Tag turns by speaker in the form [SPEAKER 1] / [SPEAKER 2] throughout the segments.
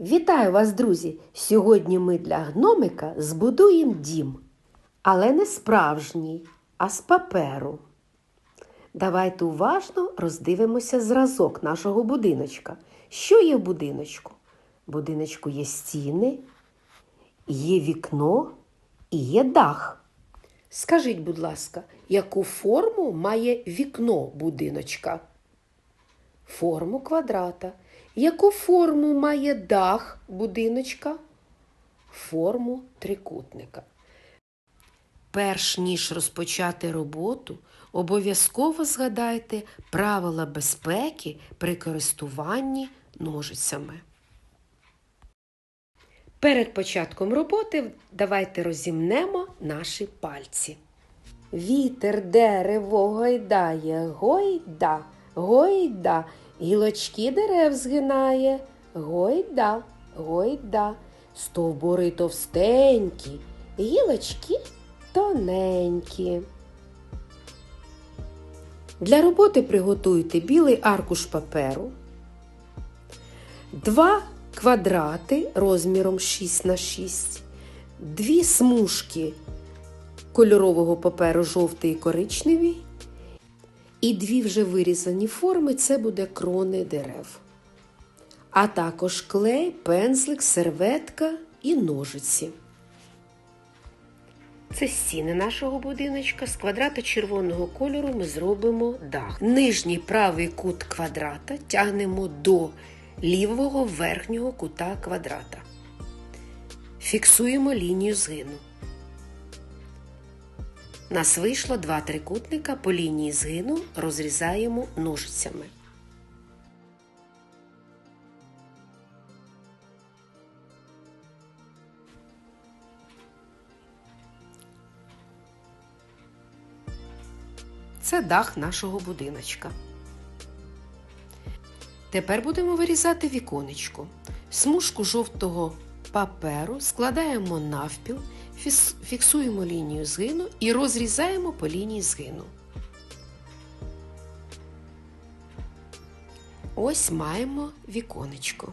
[SPEAKER 1] Вітаю вас, друзі! Сьогодні ми для гномика збудуємо дім. Але не справжній, а з паперу. Давайте уважно роздивимося зразок нашого будиночка. Що є в будиночку? В будиночку є стіни, є вікно і є дах. Скажіть, будь ласка, яку форму має вікно будиночка? Форму квадрата. Яку форму має дах будиночка? Форму трикутника. Перш ніж розпочати роботу, обов'язково згадайте правила безпеки при користуванні ножицями. Перед початком роботи давайте розімнемо наші пальці. Вітер дерево гойдає, гойда, гойда, гілочки дерев згинає, гойда, гойда, стовбури товстенькі, гілочки тоненькі. Для роботи приготуйте білий аркуш паперу, два квадрати розміром 6 на 6, дві смужки кольорового паперу жовтий і коричневий, і дві вже вирізані форми це буде крони дерев. А також клей, пензлик, серветка і ножиці. Це стіни нашого будиночка. З квадрата червоного кольору ми зробимо дах. Нижній правий кут квадрата тягнемо до лівого верхнього кута квадрата. Фіксуємо лінію згину. Нас вийшло два трикутника по лінії згину розрізаємо ножицями. Це дах нашого будиночка. Тепер будемо вирізати віконечко. Смужку жовтого паперу складаємо навпіл, фіксуємо лінію згину і розрізаємо по лінії згину. Ось маємо віконечко.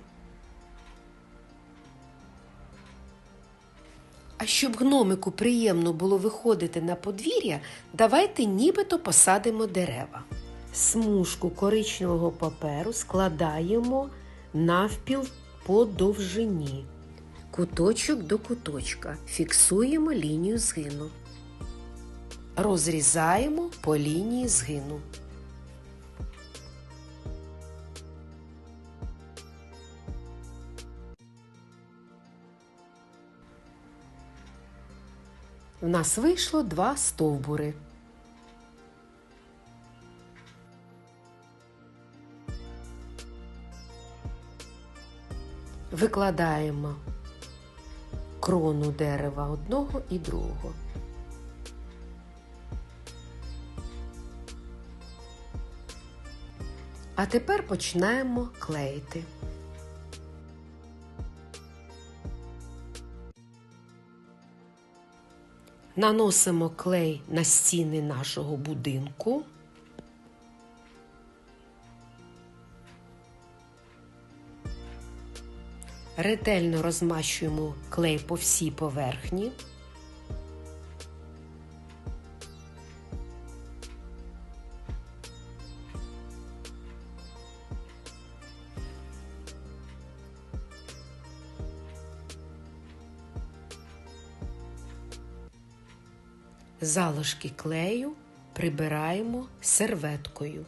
[SPEAKER 1] А щоб гномику приємно було виходити на подвір'я, давайте нібито посадимо дерева. Смужку коричневого паперу складаємо навпіл по довжині. Куточок до куточка. Фіксуємо лінію згину. Розрізаємо по лінії згину. В нас вийшло два стовбури. Викладаємо крону дерева одного і другого. А тепер починаємо клеїти. Наносимо клей на стіни нашого будинку. Ретельно розмащуємо клей по всій поверхні. Залишки клею прибираємо серветкою.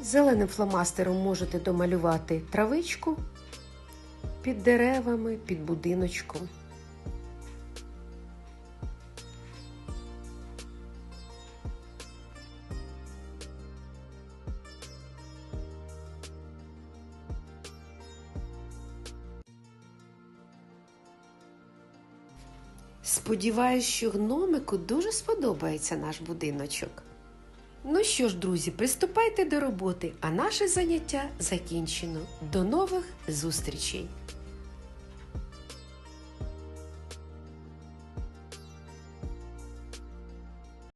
[SPEAKER 1] Зеленим фломастером можете домалювати травичку під деревами, під будиночком. Сподіваюсь, що гномику дуже сподобається наш будиночок. Ну що ж, друзі, приступайте до роботи, а наше заняття закінчено. До нових зустрічей!